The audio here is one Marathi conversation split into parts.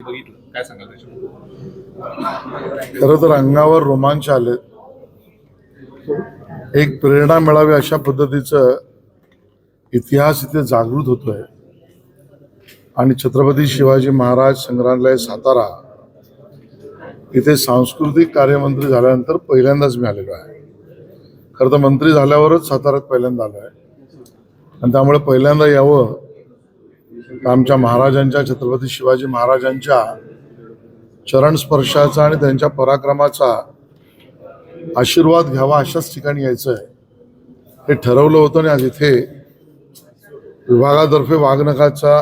बघितलं. काय सांगाल खरं तर अंगावर रोमांच आले. एक प्रेरणा मिळावी अशा पद्धतीचं इतिहास इथे जागृत होतोय. आणि छत्रपती शिवाजी महाराज संग्रहालय सातारा इथे सांस्कृतिक कार्यमंत्री झाल्यानंतर पहिल्यांदाच मी आलेलो आहे. खरं तर मंत्री झाल्यावरच साताऱ्यात पहिल्यांदा आलो आहे आणि त्यामुळे पहिल्यांदा यावं आमच्या महाराजांच्या छत्रपती शिवाजी महाराजांच्या चरण स्पर्शाचा आणि त्यांच्या पराक्रमाचा आशीर्वाद घ्यावा अशाच ठिकाणी यायचं आहे. हे ठरवलं होतं आणि आज इथे विभागातर्फे वाघनखाचा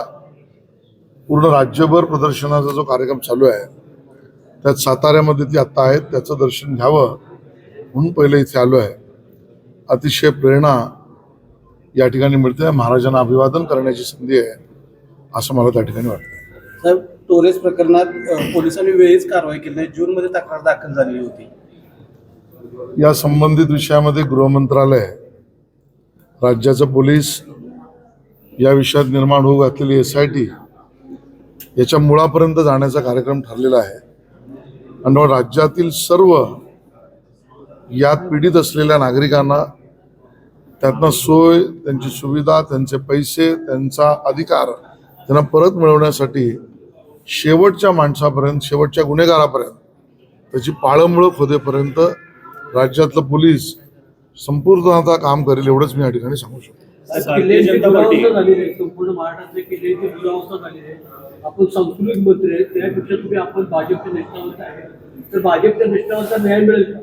पूर्ण राज्यभर प्रदर्शनाचा जो कार्यक्रम चालू आहे त्यात साताऱ्यामध्ये ती आत्ता आहेत त्याचं दर्शन घ्यावं म्हणून पहिले इथे आलो आहे. अतिशय प्रेरणा या ठिकाणी मिळते. महाराजांना अभिवादन करण्याची संधी आहे. असं मला त्या ठिकाणी वाटतं. साहेब टोरेस प्रकरणात पोलिसांनी वेळीच कारवाई केली नाही. जूनमध्ये तक्रार दाखल झालेली होती. या संबंधित विषयामध्ये गृह मंत्रालय राज्याचं पोलीस या विषयात निर्माण होऊ घातलेली एस आय टी याच्या मुळापर्यंत जाण्याचा कार्यक्रम ठरलेला आहे. आणि मग राज्यातील सर्व यात पीडित असलेल्या नागरिकांना त्यातनं सोय त्यांची सुविधा त्यांचे पैसे त्यांचा अधिकार त्यांना परत मिळवण्यासाठी शेवटच्या माणसापर्यंत शेवटच्या गुन्हेगारापर्यंत त्याची पाळंमुळं खोदेपर्यंत राज्यातलं पोलीस संपूर्ण आता काम करेल एवढंच मी या ठिकाणी सांगू शकतो. संपूर्ण महाराष्ट्रातल्या किल्ल्यांची दुरावस्था झालेली आहे आपण संस्कृत मंत्री आहे त्यापेक्षा तुम्ही आपण भाजपचे निष्ठावंत आहे तर भाजपच्या निष्ठावंत न्याय मिळेल का?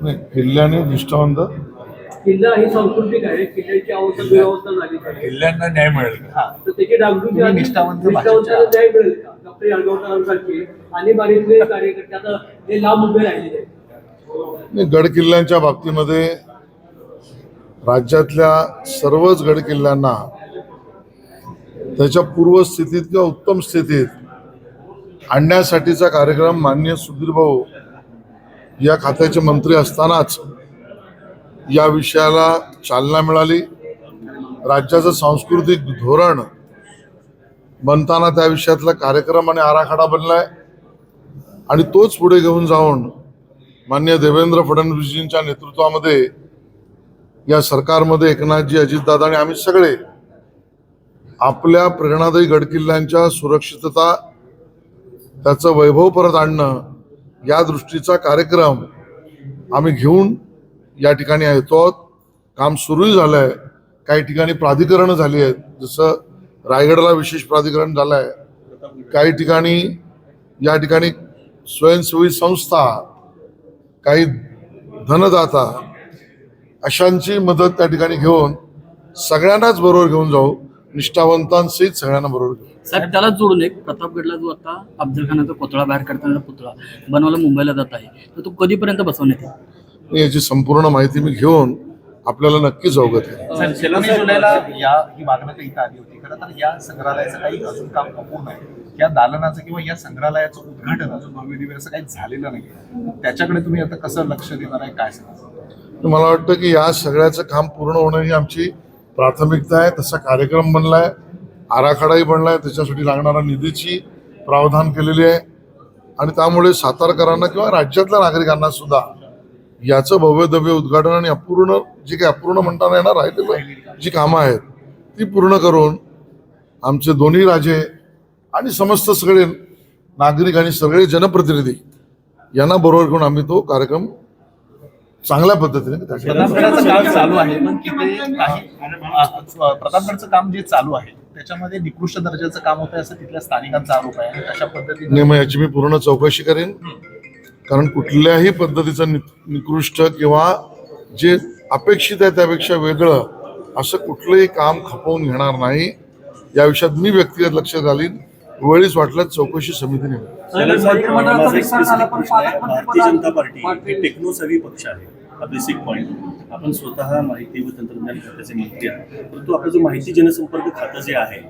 नाही किल्ल्याने निष्ठावंत किल्ला ही सांस्कृतिक आहे. किल्ल्याची अवस्था दुरावस्था झाली आहे किल्ल्यांना न्याय मिळेल का? तर त्याची डागडुजी आणि निष्ठावंत निष्ठावंताला न्याय मिळेल का? डॉक्टर यादवसाहेबांसारखे आणि बारीतले कार्यकर्ते. आता हे लांब उभे राहिलेले आहेत नाही, गड किल्ल्यांच्या बाबतीमध्ये राज्यातल्या सर्वच गड किल्ल्यांना त्याच्या पूर्वस्थितीत किंवा उत्तम स्थितीत आणण्यासाठीचा कार्यक्रम मान्य सुधीर भाऊ या खात्याचे मंत्री असतानाच या विषयाला चालना मिळाली. राज्याचं सांस्कृतिक धोरण बनताना त्या विषयातला कार्यक्रम आणि आराखडा बनलाय. आणि तोच पुढे घेऊन जाऊन मान्य देवेंद्र फडणवीसजींच्या नेतृत्वामध्ये या सरकारमध्ये एकनाथजी अजितदादा आणि आम्ही सगळे आपल्या प्रेरणादायी गडकिल्ल्यांच्या सुरक्षितता त्याचं वैभव परत आणणं या दृष्टीचा कार्यक्रम आम्ही घेऊन या ठिकाणी येतो तो काम सुरूही झालं आहे काही ठिकाणी प्राधिकरणं झाली आहेत. जसं रायगडला विशेष प्राधिकरण झालं आहे काही ठिकाणी या ठिकाणी स्वयंसेवी संस्था काही धनदाता अशांची मदत त्या ठिकाणी घेऊन सगळ्यांनाच बरोबर घेऊन जाऊ. निष्ठावंतांसहित सगळ्यांना बरोबर घेऊ साहेब त्यालाच जोडून एक प्रतापगडला जो आता अफजल खानाचा पुतळा बाहेर करताना पुतळा बनवायला मुंबईला जात आहे तर तो कधीपर्यंत बसवण्यात येईल? याची संपूर्ण माहिती मी घेऊन आपल्याला नक्कीच अवगत आहे सलमी जुलैला या ही मागणं इथं आली होती. खरं तर या संग्रहालयाचं काही अजून काम अपूर्ण आहे. या दालनाचं किंवा या संग्रहालयाचं उद्घाटन अजून भव्य दिव्य असं काही झालेलं नाही त्याच्याकडे तुम्ही आता कसं लक्ष देणार आहे? काय सांगा मला वाटतं की या सगळ्याचं काम पूर्ण होणं ही आमची प्राथमिकता आहे. तसा कार्यक्रम बनलाय. आराखडाही बनलाय. त्याच्यासाठी लागणारा निधीची प्रावधान केलेली आहे. आणि त्यामुळे सातारकरांना किंवा राज्यातल्या नागरिकांना सुद्धा याचं भव्य दव्य उद्घाटन आणि अपूर्ण जी काही अपूर्ण म्हणताना येणार राहिलेलं जी कामं आहेत ती पूर्ण करून आमचे दोन्ही राजे आणि समस्त सगळे नागरिक आणि सगळे जनप्रतिनिधी यांना बरोबर घेऊन आम्ही तो कार्यक्रम चांगल्या पद्धतीने चालू आहे. प्रतापगडचं काम जे चालू आहे त्याच्यामध्ये निकृष्ट दर्जाचं काम होतं असं तिथल्या स्थानिकांचा आरोप आहे अशा पद्धतीने याची मी पूर्ण चौकशी करेन. कारण कुठल्याही पद्धतीचं नि- निकृष्ट किंवा जे अपेक्षित आहे त्यापेक्षा वेगळं असं कुठलंही काम खपवून घेणार नाही. या विषयात मी व्यक्तिगत लक्ष घालीन. वेळीच वाटल्यास चौकशी समिती नेमेल माझा एक specific प्रश्न आहे. भारतीय जनता पार्टी हे टेक्नो सवी पक्ष आहे. आपले सिक पॉईंट आपण स्वतः माहिती व तंत्रज्ञान खात्याचे मंत्री आहात. परंतु आपलं जो माहिती जनसंपर्क खातं जे आहे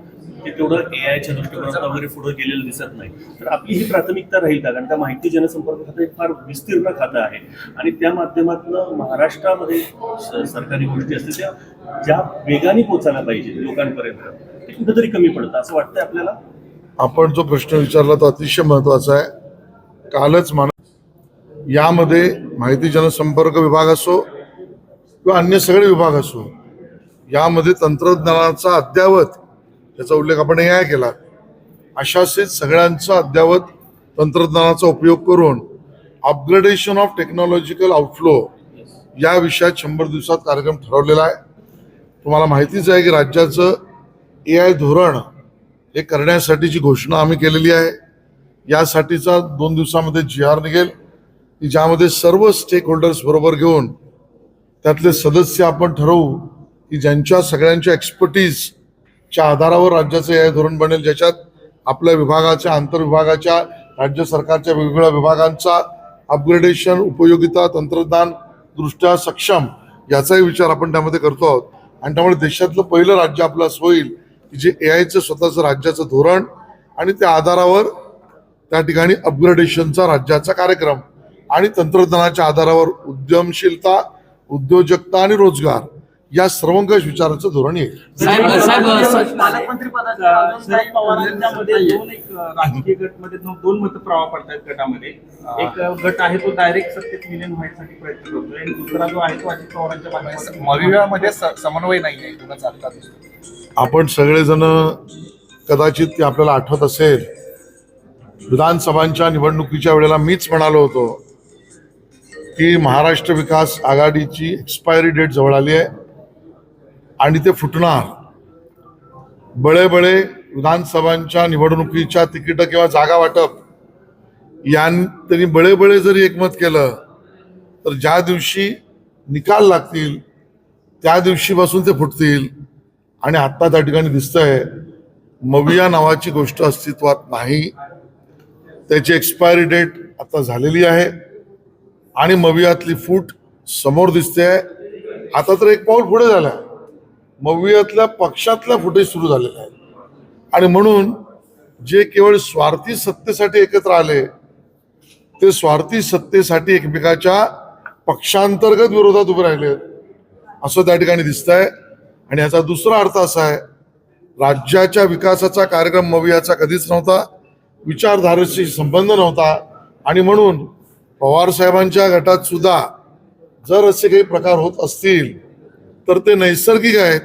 ते तेवढं ए आयच्या दृष्टिकोनात वगैरे पुढे गेलेलं दिसत नाही. तर आपली ही प्राथमिकता राहील का? कारण त्या माहिती जनसंपर्क खातं एक फार विस्तीर्ण खातं आहे. आणि त्या माध्यमातून महाराष्ट्रामध्ये सरकारी गोष्टी असतील त्या ज्या वेगाने पोचायला पाहिजे लोकांपर्यंत ते कुठेतरी कमी पडतं. असं वाटतंय आपल्याला? आपण जो प्रश्न विचारला तो अतिशय महत्त्वाचा आहे. कालच मान यामध्ये माहिती जनसंपर्क विभाग असो किंवा अन्य सगळे विभाग असो यामध्ये तंत्रज्ञानाचा अद्यावत त्याचा उल्लेख आपण या केला. अशाच सगळ्यांचा अद्यावत तंत्रज्ञानाचा उपयोग करून अपग्रेडेशन ऑफ टेक्नॉलॉजिकल आउटफ्लो या विषयात शंभर दिवसात कार्यक्रम ठरवलेला आहे. तुम्हाला माहितीच आहे की राज्याचं ए आय धोरण हे करण्यासाठीची घोषणा आम्ही केलेली आहे. यासाठीचा दोन दिवसामध्ये जी आर निघेल. की ज्यामध्ये सर्व स्टेक होल्डर्स बरोबर घेऊन त्यातले सदस्य आपण ठरवू की ज्यांच्या सगळ्यांच्या एक्सपर्टीज च्या आधारावर राज्याचं ए आय धोरण बनेल ज्याच्यात आपल्या विभागाच्या आंतरविभागाच्या राज्य सरकारच्या वेगवेगळ्या विभागांचा अपग्रेडेशन उपयोगिता तंत्रज्ञान दृष्ट्या सक्षम याचाही विचार आपण त्यामध्ये करतो आहोत. आणि त्यामुळे देशातलं पहिलं राज्य आपलं असं होईल की जे ए आयचं स्वतःचं राज्याचं धोरण आणि त्या आधारावर त्या ठिकाणी अपग्रेडेशनचा राज्याचा कार्यक्रम आणि तंत्रज्ञानाच्या आधारावर उद्यमशीलता उद्योजकता आणि रोजगार या सर्वंकष विचाराचं धोरण येईल. साहेब साहेब पालकमंत्री पदाच्या अजून काही पवारांच्यामध्ये दोन राजकीय गटमध्ये मत प्रवाह पडतात गटामध्ये. एक गट आहे तो डायरेक्ट सत्तेत विलीन व्हायसाठी प्रयत्न करतोय आणि दुसरा जो आहे तो अजित पवारांच्या मविवामध्ये समन्वय नाही आपण सगळेजण कदाचित ते आपल्याला आठवत असेल विधानसभांच्या निवडणुकीच्या वेळेला मीच म्हणालो होतो की महाराष्ट्र विकास आघाडीची एक्सपायरी डेट जवळ आली आहे. आणि ते फुटणार. बळे बळे विधानसभांच्या निवडणुकीच्या तिकीट किंवा जागा वाटप. यां त्यांनी बळे बळे जरी एकमत केलं तर ज्या दिवशी निकाल लागतील त्या दिवशीपासून ते फुटतील. आणि आत्ता त्या ठिकाणी दिसतंय मविया नावाची गोष्ट अस्तित्वात नाही. त्याची एक्सपायरी डेट आता झालेली आहे. आणि मवियातली फूट समोर दिसते आता तर एक पाऊल पुढे झालं. मवियातल्या पक्षातल्या फुटेज सुरू झालेल्या आहेत. आणि म्हणून जे केवळ स्वार्थी सत्तेसाठी एकत्र आले ते स्वार्थी सत्तेसाठी एकमेकाच्या पक्षांतर्गत विरोधात उभे राहिले. असं त्या ठिकाणी दिसतंय. आणि याचा दुसरा अर्थ असा आहे राज्याच्या विकासाचा कार्यक्रम मवियाचा कधीच नव्हता विचारधारेशी संबंध नव्हता. आणि म्हणून पवार साहेबांच्या गटात सुद्धा जर असे काही प्रकार होत असतील तर ते नैसर्गिक आहेत.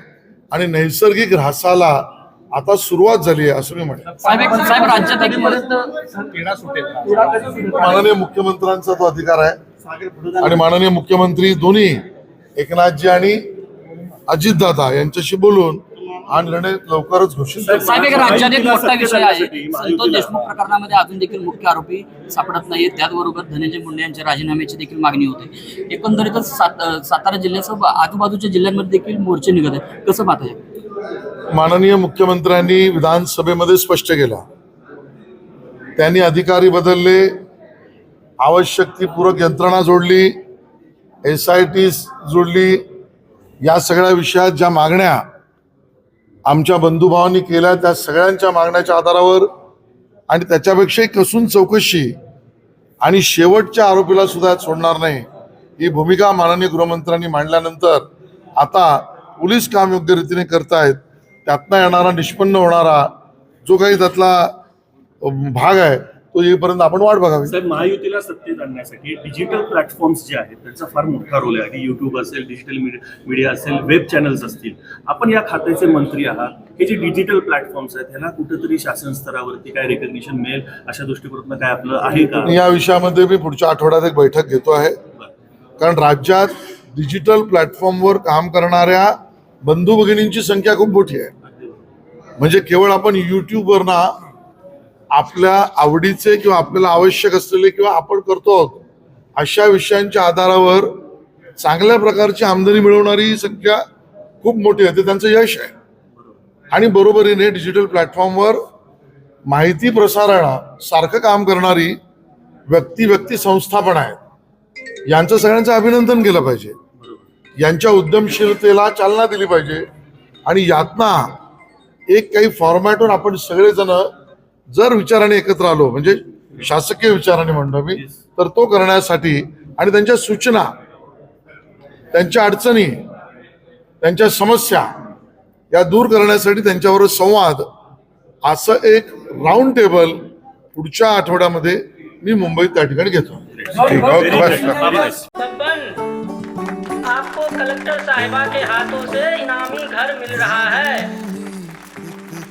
आणि नैसर्गिक ह्रासाला आता सुरुवात झाली आहे असं मी ना. माननीय मुख्यमंत्र्यांचा तो अधिकार आहे. आणि माननीय मुख्यमंत्री दोन्ही एकनाथजी आणि अजितदादा यांच्याशी बोलून हा निर्णय लवकरच घोषित. साहेब एक राज्यात एक मोठा विषय आहे. संतोष देशमुख प्रकरणामध्ये अजून देखील मुख्य आरोपी सापडत नाहीत. त्याचबरोबर धनंजय मुंडे यांच्या राजीनाम्याची देखील मागणी होते. एकंदरीतच सात सातारा जिल्ह्यासह आजूबाजूच्या जिल्ह्यांमध्ये देखील मोर्चे निघत आहेत. कसं पाहता येईल? माननीय मुख्यमंत्र्यांनी विधानसभेमध्ये स्पष्ट केलं. त्यांनी अधिकारी बदलले आवश्यक ती पूरक यंत्रणा जोडली एस आय टी जोडली. या सगळ्या विषयात ज्या मागण्या आमच्या बंधुभावांनी केल्या त्या सगळ्यांच्या मागण्याच्या आधारावर आणि त्याच्यापेक्षाही कसून चौकशी आणि शेवटच्या आरोपीला सुद्धा सोडणार नाही. ही भूमिका माननीय गृहमंत्र्यांनी मांडल्यानंतर आता पोलीस काम योग्य रीतीने करतायत. त्यातनं येणारा निष्पन्न होणारा जो काही त्यातला भाग आहे तो येईपर्यंत आपण वाट बघावी. साहेब महायुतीला सत्तेत आणण्यासाठी डिजिटल प्लॅटफॉर्म्स जे आहेत त्यांचा फार मोठा रोल आहे. आणि युट्यूब असेल डिजिटल मीडिया असेल वेब चॅनल्स असतील. आपण या खात्याचे मंत्री आहात. हे जे डिजिटल प्लॅटफॉर्म्स आहेत ह्याला कुठेतरी शासन स्तरावरती काय रेकग्निशन मिळेल? अशा दृष्टिकोनातून काय आपलं आहे का? या विषयामध्ये मी पुढच्या आठवड्यात एक बैठक घेतो आहे. कारण राज्यात डिजिटल प्लॅटफॉर्मवर काम करणाऱ्या बंधू भगिनींची संख्या खूप मोठी आहे. म्हणजे केवळ आपण युट्यूबवर ना आपल्या आवडीचे किंवा आपल्याला आवश्यक असलेले किंवा आपण करतो आहोत अशा विषयांच्या आधारावर चांगल्या प्रकारची आमदनी मिळवणारी संख्या खूप मोठी आहे. ते त्यांचं यश आहे. आणि बरोबरीने डिजिटल प्लॅटफॉर्मवर माहिती प्रसारणासारखं काम करणारी व्यक्ती व्यक्ती संस्था पण आहेत. यांचं सगळ्यांचं अभिनंदन केलं पाहिजे. यांच्या उद्यमशीलतेला चालना दिली पाहिजे. आणि यातना एक काही फॉर्मॅटवर आपण सगळेजण जर विचाराने एकत्र आलो म्हणजे शासकीय विचाराने म्हणतो मी तर तो करण्यासाठी आणि त्यांच्या सूचना त्यांच्या अडचणी त्यांच्या समस्या या दूर करण्यासाठी त्यांच्याबरोबर संवाद असं एक राऊंड टेबल पुढच्या आठवड्यामध्ये मी मुंबईत त्या ठिकाणी घेतो. आपको कलेक्टर साहिबा के हाथों से इनामी घर मिल रहा है।